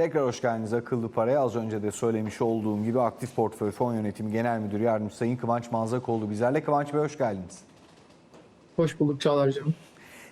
Tekrar hoş geldiniz Akıllı Para'ya. Az önce de söylemiş olduğum gibi Aktif Portföy Fon Yönetimi Genel Müdürü Yardımcısı Sayın Kıvanç Manzakoğlu bizlerle. Kıvanç Bey hoş geldiniz. Hoş bulduk Çağlar'cığım.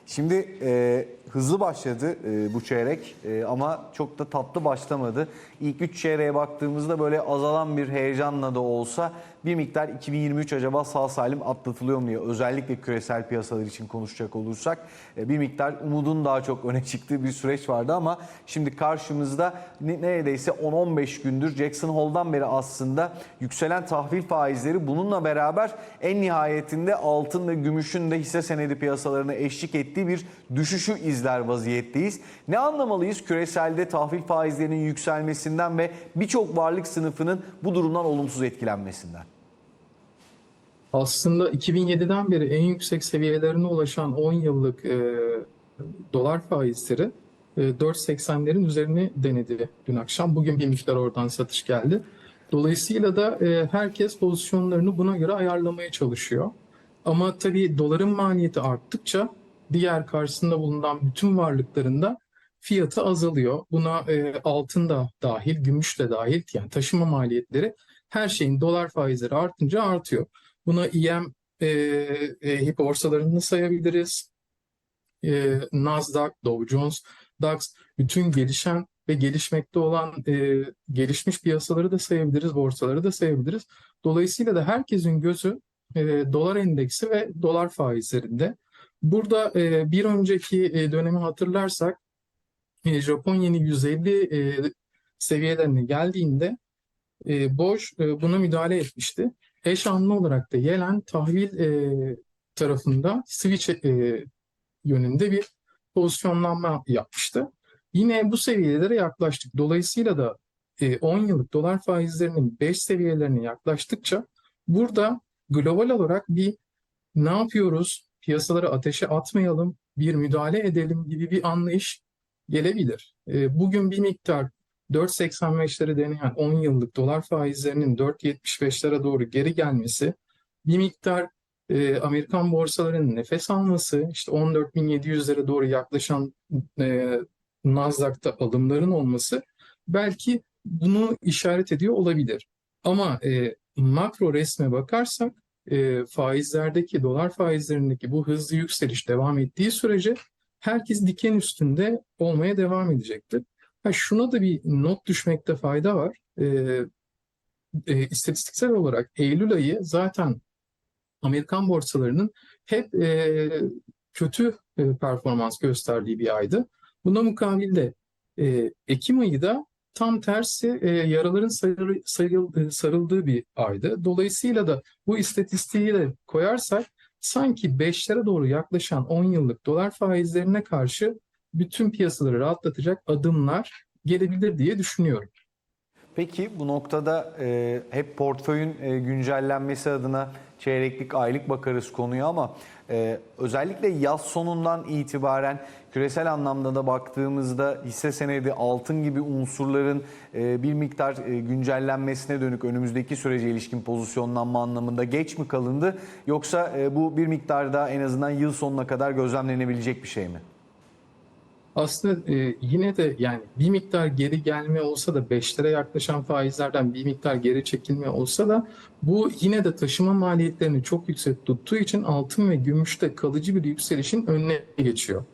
Şimdi e, hızlı başladı e, bu çeyrek e, ama çok da tatlı başlamadı. İlk üç çeyreğe baktığımızda böyle azalan bir heyecanla da olsa bir miktar 2023 acaba sağ salim atlatılıyor mu diye özellikle küresel piyasalar için konuşacak olursak e, bir miktar umudun daha çok öne çıktığı bir süreç vardı ama şimdi karşımızda ne- neredeyse 10-15 gündür Jackson Hole'dan beri aslında yükselen tahvil faizleri bununla beraber en nihayetinde altın ve gümüşün de hisse senedi piyasalarına eşlik ettiği bir düşüşü izler vaziyetteyiz. Ne anlamalıyız küreselde tahvil faizlerinin yükselmesinden ve birçok varlık sınıfının bu durumdan olumsuz etkilenmesinden? Aslında 2007'den beri en yüksek seviyelerine ulaşan 10 yıllık e, dolar faizleri e, 4.80'lerin üzerine denedi dün akşam. Bugün bir miktar oradan satış geldi. Dolayısıyla da e, herkes pozisyonlarını buna göre ayarlamaya çalışıyor. Ama tabii doların maliyeti arttıkça diğer karşısında bulunan bütün varlıklarında fiyatı azalıyor. Buna e, altın da dahil, gümüş de dahil yani taşıma maliyetleri her şeyin dolar faizleri artınca artıyor. Buna IM e, e, borsalarını sayabiliriz. E, Nasdaq, Dow Jones, DAX bütün gelişen ve gelişmekte olan e, gelişmiş piyasaları da sayabiliriz, borsaları da sayabiliriz. Dolayısıyla da herkesin gözü e, dolar endeksi ve dolar faizlerinde. Burada e, bir önceki e, dönemi hatırlarsak e, Japon yeni 150 e, seviyelerine geldiğinde e, Boş e, buna müdahale etmişti. Eş anlı olarak da Yellen tahvil e, tarafında switch e, yönünde bir pozisyonlanma yapmıştı. Yine bu seviyelere yaklaştık. Dolayısıyla da e, 10 yıllık dolar faizlerinin 5 seviyelerine yaklaştıkça burada global olarak bir ne yapıyoruz, piyasaları ateşe atmayalım, bir müdahale edelim gibi bir anlayış gelebilir. E, bugün bir miktar 4.85'leri deneyen 10 yıllık dolar faizlerinin 4.75'lere doğru geri gelmesi, bir miktar e, Amerikan borsalarının nefes alması, işte 14.700'lere doğru yaklaşan e, Nasdaq'ta alımların olması belki bunu işaret ediyor olabilir. Ama e, makro resme bakarsak e, faizlerdeki, dolar faizlerindeki bu hızlı yükseliş devam ettiği sürece herkes diken üstünde olmaya devam edecektir. Ha, şuna da bir not düşmekte fayda var. E, e, istatistiksel olarak Eylül ayı zaten Amerikan borsalarının hep e, kötü e, performans gösterdiği bir aydı. Buna mukabilde e, Ekim ayı da tam tersi e, yaraların sarı- sarıl- sarıldığı bir aydı. Dolayısıyla da bu istatistiği de koyarsak sanki 5'lere doğru yaklaşan 10 yıllık dolar faizlerine karşı bütün piyasaları rahatlatacak adımlar gelebilir diye düşünüyorum. Peki bu noktada e, hep portföyün e, güncellenmesi adına çeyreklik, aylık bakarız konuya ama e, özellikle yaz sonundan itibaren küresel anlamda da baktığımızda hisse senedi, altın gibi unsurların e, bir miktar e, güncellenmesine dönük önümüzdeki sürece ilişkin pozisyonlanma anlamında geç mi kalındı yoksa e, bu bir miktar daha en azından yıl sonuna kadar gözlemlenebilecek bir şey mi? Aslında e, yine de yani bir miktar geri gelme olsa da 5'lere yaklaşan faizlerden bir miktar geri çekilme olsa da bu yine de taşıma maliyetlerini çok yüksek tuttuğu için altın ve gümüşte kalıcı bir yükselişin önüne geçiyor.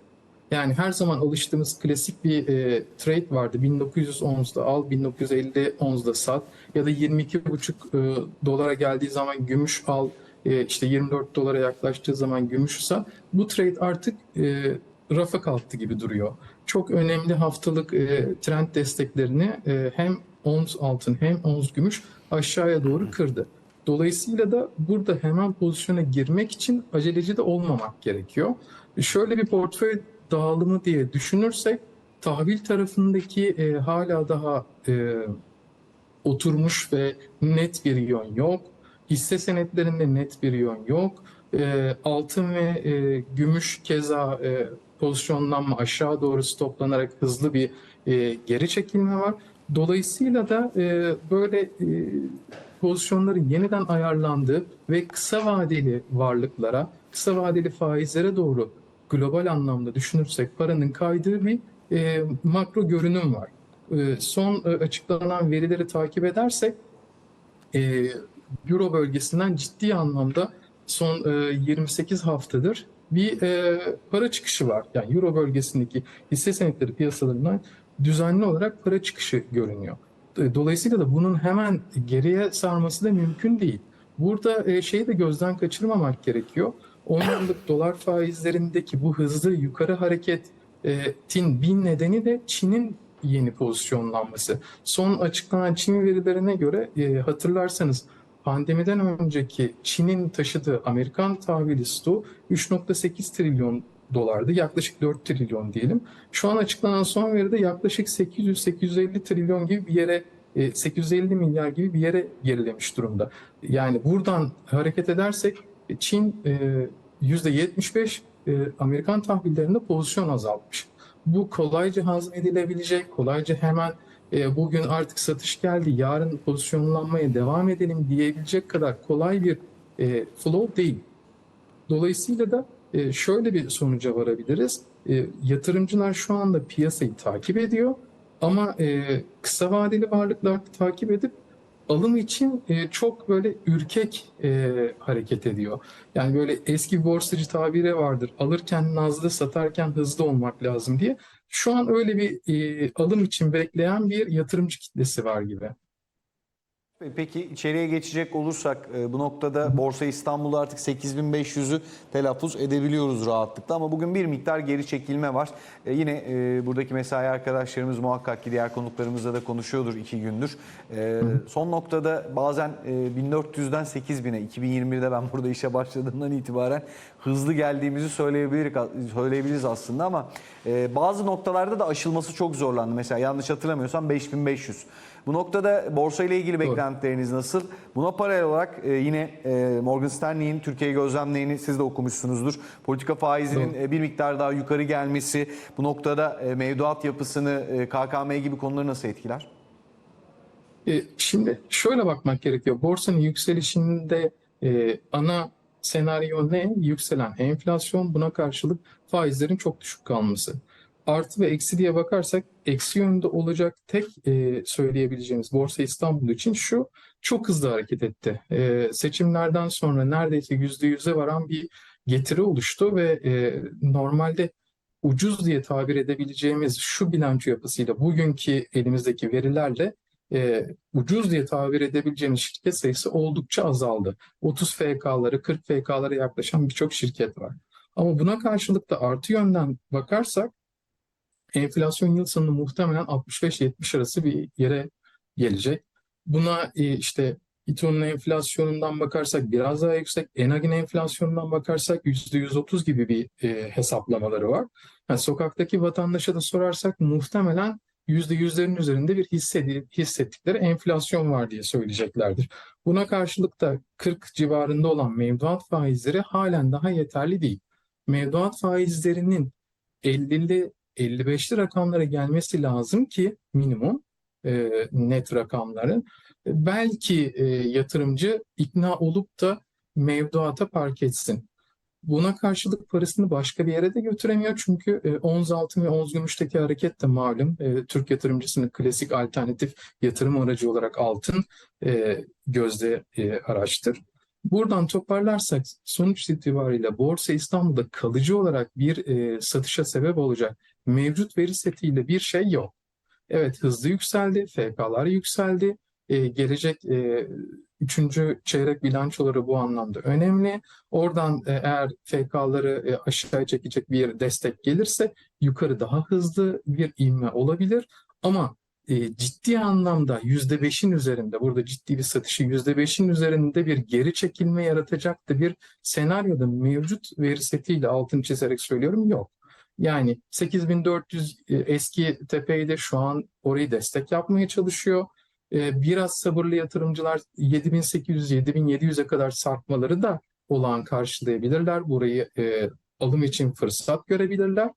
Yani her zaman alıştığımız klasik bir e, trade vardı. 1900 onzda al, 1950 onzda sat ya da 22,5 e, dolara geldiği zaman gümüş al, e, işte 24 dolara yaklaştığı zaman gümüş sat. Bu trade artık e, rafa kalktı gibi duruyor. Çok önemli haftalık e, trend desteklerini e, hem ons altın hem ons gümüş aşağıya doğru kırdı. Dolayısıyla da burada hemen pozisyona girmek için aceleci de olmamak gerekiyor. Şöyle bir portföy dağılımı diye düşünürsek tahvil tarafındaki e, hala daha e, oturmuş ve net bir yön yok. Hisse senetlerinde net bir yön yok. E, altın ve e, gümüş keza e, pozisyonlanma aşağı doğru stoplanarak hızlı bir e, geri çekilme var. Dolayısıyla da e, böyle e, pozisyonların yeniden ayarlandığı ve kısa vadeli varlıklara, kısa vadeli faizlere doğru global anlamda düşünürsek paranın kaydığı bir e, makro görünüm var. e, son e, açıklanan verileri takip edersek e, Euro bölgesinden ciddi anlamda son e, 28 haftadır bir e, para çıkışı var. Yani Euro bölgesindeki hisse senetleri piyasalarından düzenli olarak para çıkışı görünüyor. E, Dolayısıyla da bunun hemen geriye sarması da mümkün değil. Burada e, şeyi de gözden kaçırmamak gerekiyor. 10 yıllık dolar faizlerindeki bu hızlı yukarı hareketin bir nedeni de Çin'in yeni pozisyonlanması. Son açıklanan Çin verilerine göre e, hatırlarsanız pandemiden önceki Çin'in taşıdığı Amerikan tahvili stoğu 3.8 trilyon dolardı. Yaklaşık 4 trilyon diyelim. Şu an açıklanan son veride yaklaşık 800-850 trilyon gibi bir yere e, 850 milyar gibi bir yere gerilemiş durumda. Yani buradan hareket edersek e, Çin e, %75 e, Amerikan tahvillerinde pozisyon azaltmış. Bu kolayca hazmedilebilecek, kolayca hemen e, bugün artık satış geldi, yarın pozisyonlanmaya devam edelim diyebilecek kadar kolay bir e, flow değil. Dolayısıyla da e, şöyle bir sonuca varabiliriz. E, yatırımcılar şu anda piyasayı takip ediyor ama e, kısa vadeli varlıklar takip edip alım için e, çok böyle ürkek e, hareket ediyor. Yani böyle eski borsacı tabiri vardır. Alırken nazlı, satarken hızlı olmak lazım diye. Şu an öyle bir e, alım için bekleyen bir yatırımcı kitlesi var gibi. Peki içeriye geçecek olursak e, bu noktada Borsa İstanbul'da artık 8500'ü telaffuz edebiliyoruz rahatlıkla ama bugün bir miktar geri çekilme var. E, Yine e, buradaki mesai arkadaşlarımız muhakkak ki diğer konuklarımızla da konuşuyordur iki gündür. E, Son noktada bazen e, 1400'den 8000'e 2021'de ben burada işe başladığımdan itibaren hızlı geldiğimizi söyleyebiliriz, aslında ama e, bazı noktalarda da aşılması çok zorlandı. Mesela yanlış hatırlamıyorsam 5500. Bu noktada borsa ile ilgili beklentileriniz nasıl? Buna paralel olarak e, yine e, Morgan Stanley'in Türkiye gözlemlerini siz de okumuşsunuzdur. Politika faizinin Doğru. e, bir miktar daha yukarı gelmesi bu noktada e, mevduat yapısını, e, KKM gibi konuları nasıl etkiler? E, Şimdi şöyle bakmak gerekiyor. Borsanın yükselişinde e, ana senaryo ne? Yükselen enflasyon, buna karşılık faizlerin çok düşük kalması. Artı ve eksi diye bakarsak eksi yönde olacak tek e, söyleyebileceğimiz Borsa İstanbul için şu çok hızlı hareket etti. E, seçimlerden sonra neredeyse yüzde yüze varan bir getiri oluştu ve e, normalde ucuz diye tabir edebileceğimiz şu bilanço yapısıyla bugünkü elimizdeki verilerle e, ucuz diye tabir edebileceğimiz şirket sayısı oldukça azaldı. 30 FK'ları, 40 FK'lara yaklaşan birçok şirket var. Ama buna karşılık da artı yönden bakarsak enflasyon yıl sonunda muhtemelen 65-70 arası bir yere gelecek. Buna e, işte İTO'nun enflasyonundan bakarsak biraz daha yüksek, Enag'in enflasyonundan bakarsak %130 gibi bir e, hesaplamaları var. Yani sokaktaki vatandaşa da sorarsak muhtemelen %100'lerin üzerinde bir hissedi, hissettikleri enflasyon var diye söyleyeceklerdir. Buna karşılık da 40 civarında olan mevduat faizleri halen daha yeterli değil. Mevduat faizlerinin 50'li 55'li rakamlara gelmesi lazım ki minimum e, net rakamların belki e, yatırımcı ikna olup da mevduata park etsin. Buna karşılık parasını başka bir yere de götüremiyor çünkü e, ons altın ve ons gümüşteki hareket de malum. E, Türk yatırımcısının klasik alternatif yatırım aracı olarak altın e, gözde e, araçtır. Buradan toparlarsak sonuç itibariyle Borsa İstanbul'da kalıcı olarak bir e, satışa sebep olacak mevcut veri setiyle bir şey yok. Evet hızlı yükseldi, FK'lar yükseldi. Ee, gelecek e, üçüncü çeyrek bilançoları bu anlamda önemli. Oradan e, eğer FK'ları e, aşağıya çekecek bir destek gelirse yukarı daha hızlı bir ivme olabilir. Ama e, ciddi anlamda %5'in üzerinde, burada ciddi bir satışı %5'in üzerinde bir geri çekilme yaratacak da bir senaryoda mevcut veri setiyle altını çizerek söylüyorum yok. Yani 8400 e, eski tepeyi şu an orayı destek yapmaya çalışıyor. E, Biraz sabırlı yatırımcılar 7800-7700'e kadar sarkmaları da olağan karşılayabilirler. Burayı e, alım için fırsat görebilirler.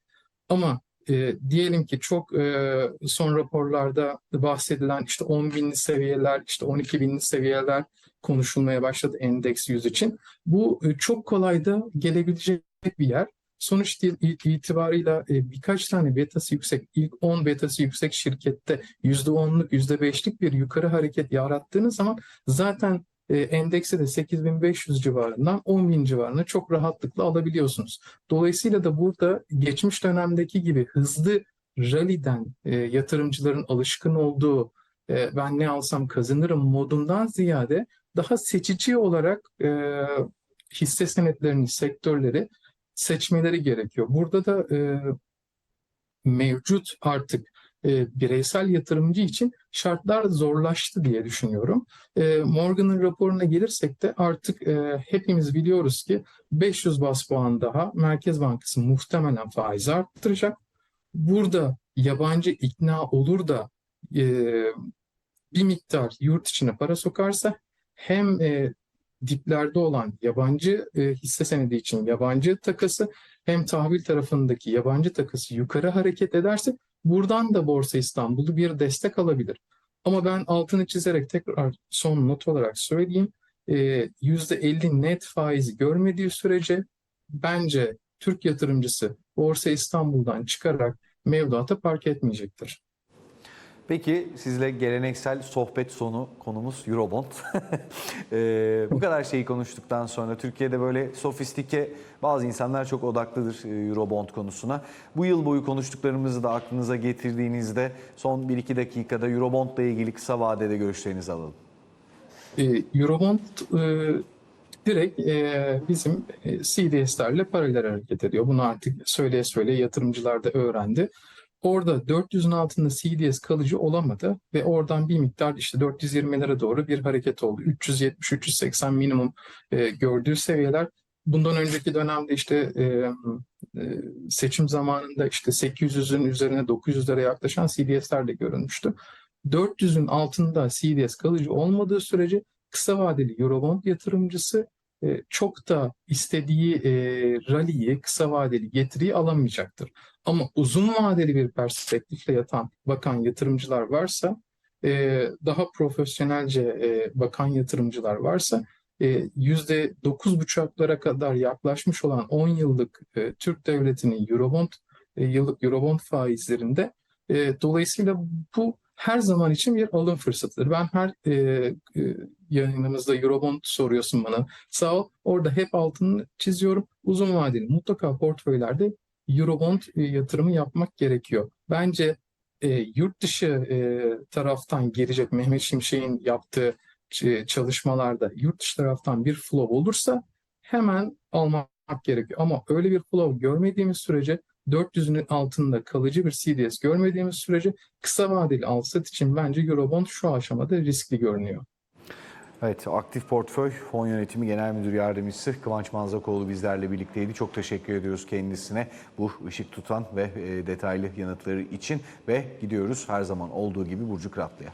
Ama e, diyelim ki çok e, son raporlarda bahsedilen işte 10 binli seviyeler, işte 12 binli seviyeler konuşulmaya başladı endeks 100 için. Bu e, çok kolay da gelebilecek bir yer. Sonuç it- it- itibarıyla e, birkaç tane betası yüksek, ilk 10 betası yüksek şirkette %10'luk, %5'lik bir yukarı hareket yarattığınız zaman zaten e, endekse de 8500 civarından 10.000 civarına çok rahatlıkla alabiliyorsunuz. Dolayısıyla da burada geçmiş dönemdeki gibi hızlı rally'den e, yatırımcıların alışkın olduğu ben ne alsam kazanırım modundan ziyade daha seçici olarak hisse senetlerini, sektörleri seçmeleri gerekiyor. Burada da e, mevcut artık e, bireysel yatırımcı için şartlar zorlaştı diye düşünüyorum. E, Morgan'ın raporuna gelirsek de artık e, hepimiz biliyoruz ki 500 bas puan daha Merkez Bankası muhtemelen faizi arttıracak. Burada yabancı ikna olur da e, bir miktar yurt içine para sokarsa hem e, diplerde olan yabancı e, hisse senedi için yabancı takası hem tahvil tarafındaki yabancı takası yukarı hareket ederse buradan da Borsa İstanbul'u bir destek alabilir. Ama ben altını çizerek tekrar son not olarak söyleyeyim. E, %50 net faizi görmediği sürece bence Türk yatırımcısı Borsa İstanbul'dan çıkarak mevduata park etmeyecektir. Peki sizle geleneksel sohbet sonu konumuz Eurobond. Ee, bu kadar şeyi konuştuktan sonra Türkiye'de böyle sofistike bazı insanlar çok odaklıdır e, Eurobond konusuna. Bu yıl boyu konuştuklarımızı da aklınıza getirdiğinizde son 1-2 dakikada Eurobond'la ilgili kısa vadede görüşlerinizi alalım. E, Eurobond e, direkt e, bizim e, CDS'lerle paralel hareket ediyor. Bunu artık söyleye söyleye yatırımcılar da öğrendi. Orada 400'ün altında CDS kalıcı olamadı ve oradan bir miktar işte 420'lere doğru bir hareket oldu. 370-380 minimum e, gördüğü seviyeler. Bundan önceki dönemde işte e, e, seçim zamanında işte 800'ün üzerine 900'lere yaklaşan CDS'ler de görülmüştü. 400'ün altında CDS kalıcı olmadığı sürece kısa vadeli Eurobond yatırımcısı çok da istediği e, rally'yi, kısa vadeli getiriyi alamayacaktır. Ama uzun vadeli bir perspektifle yatan bakan yatırımcılar varsa, e, daha profesyonelce e, bakan yatırımcılar varsa e, yüzde dokuz buçuklara kadar yaklaşmış olan 10 yıllık e, Türk devletinin Eurobond e, yıllık Eurobond faizlerinde e, dolayısıyla bu her zaman için bir alım fırsatıdır. Ben her e, e, yayınımızda Eurobond soruyorsun bana. Sağ ol. Orada hep altını çiziyorum. Uzun vadeli mutlaka portföylerde Eurobond e, yatırımı yapmak gerekiyor. Bence e, yurt dışı e, taraftan gelecek Mehmet Şimşek'in yaptığı ç- çalışmalarda yurt dışı taraftan bir flow olursa hemen almak gerekiyor. Ama öyle bir flow görmediğimiz sürece 400'ün altında kalıcı bir CDS görmediğimiz sürece kısa vadeli al-sat için bence Eurobond şu aşamada riskli görünüyor. Evet, Aktif Portföy Fon Yönetimi Genel Müdür Yardımcısı Kıvanç Manzakoğlu bizlerle birlikteydi. Çok teşekkür ediyoruz kendisine bu ışık tutan ve e, detaylı yanıtları için ve gidiyoruz her zaman olduğu gibi Burcu Kıratlı'ya.